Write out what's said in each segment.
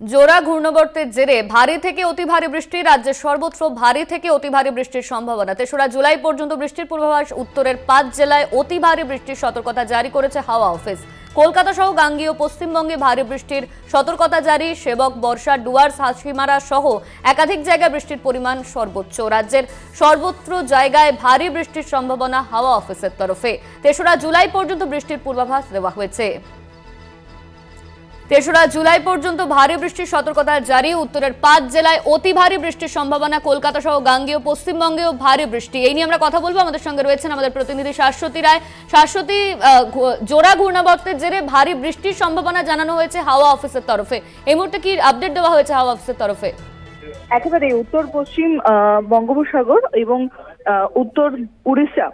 জোড়া ঘূর্ণবর্তের জেরে ভারী থেকে অতি ভারী বৃষ্টি, রাজ্যের সর্বত্র ভারী থেকে অতি ভারী বৃষ্টির সম্ভাবনা। তেসরা জুলাই পর্যন্ত বৃষ্টির পূর্বাভাস, উত্তরের পাঁচ জেলায় অতি ভারী বৃষ্টির সতর্কতা জারি করেছে হাওয়া অফিস। কলকাতা সহ গাঙ্গীয় পশ্চিমবঙ্গে ভারী বৃষ্টির সতর্কতা জারি, সেবক, বর্ষা, ডুয়ার্স, হাসিমারা সহ একাধিক জায়গায় বৃষ্টির পরিমাণ সর্বোচ্চ। রাজ্যের সর্বত্র জায়গায় ভারী বৃষ্টির সম্ভাবনা হাওয়া অফিসের তরফে। তেসরা জুলাই পর্যন্ত বৃষ্টির পূর্বাভাস দেওয়া হয়েছে। তেসরা জুলাই পর্যন্ত ভারী বৃষ্টির সতর্কতা জারি। উত্তরের পাঁচ জেলায় অতি ভারী বৃষ্টির সম্ভাবনা। কলকাতা সহ গাঙ্গেয়, পশ্চিমবঙ্গেও ভারী বৃষ্টি। এই নিয়ে আমরা কথা বলব। আমাদের সঙ্গে রয়েছেন আমাদের প্রতিনিধি শাশ্বতী রায়। শাশ্বতী জোড়া ঘূর্ণাবর্তের জেরে ভারী বৃষ্টির সম্ভাবনা জানানো হয়েছে হাওয়া অফিসের তরফে। এই মুহূর্তে কি আপডেট দেওয়া হয়েছে হাওয়া অফিসের তরফে? একেবারে উত্তর পশ্চিম বঙ্গোপসাগর এবং উত্তর উড়িষ্যা।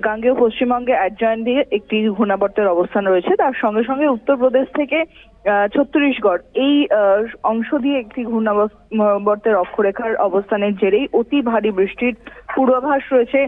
গাঙ্গেয় পশ্চিমবঙ্গে অ্যাডজয়েন্ট দিয়ে একটি ঘূর্ণাবর্তের অবস্থান রয়েছে। তার সঙ্গে সঙ্গে উত্তরপ্রদেশ থেকে আহ, ছত্তিশগড় এই অংশ দিয়ে একটি ঘূর্ণাবর্তের অক্ষরেখার অবস্থানের জেরেই অতি ভারী বৃষ্টির পূর্বাভাস রয়েছে।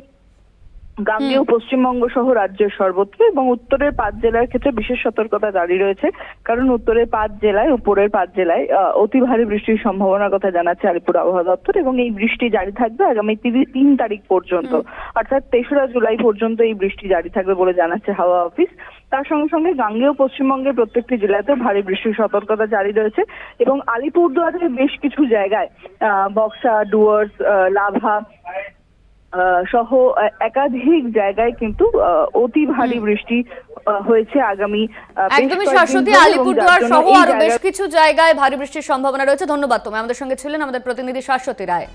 গাঙ্গেয় পশ্চিমবঙ্গ সহ রাজ্যের সর্বত্র এবং উত্তরের পাঁচ জেলার ক্ষেত্রে বিশেষ সতর্কতা জারি রয়েছে। কারণ উত্তরের পাঁচ জেলায় উপরের পাঁচ জেলায় আহ, অতি ভারী বৃষ্টির সম্ভাবনার কথা জানাচ্ছে আলিপুর আবহাওয়া দপ্তর এবং এই বৃষ্টি জারি থাকবে আগামী তিন তারিখ পর্যন্ত। অর্থাৎ তেসরা জুলাই পর্যন্ত এই বৃষ্টি জারি থাকবে বলে জানাচ্ছে হাওয়া অফিস। তার সঙ্গে সঙ্গে গাঙ্গেয় পশ্চিমবঙ্গের প্রত্যেকটি জেলাতে ভারী বৃষ্টির সতর্কতা জারি রয়েছে এবং আলিপুরদুয়ারের বেশ কিছু জায়গায় বক্সা ডুয়ার্স লাভা সহ একাধিক জায়গায় কিন্তু অতি ভারী বৃষ্টি হয়েছে আগামী একদমই শাশ্বতী আলিপুরদুয়ার সহ আরও বেশ কিছু জায়গায় ভারী বৃষ্টির সম্ভাবনা রয়েছে। ধন্যবাদ তুমি আমাদের সঙ্গে ছিলেন আমাদের প্রতিনিধি শাশ্বতী রায়।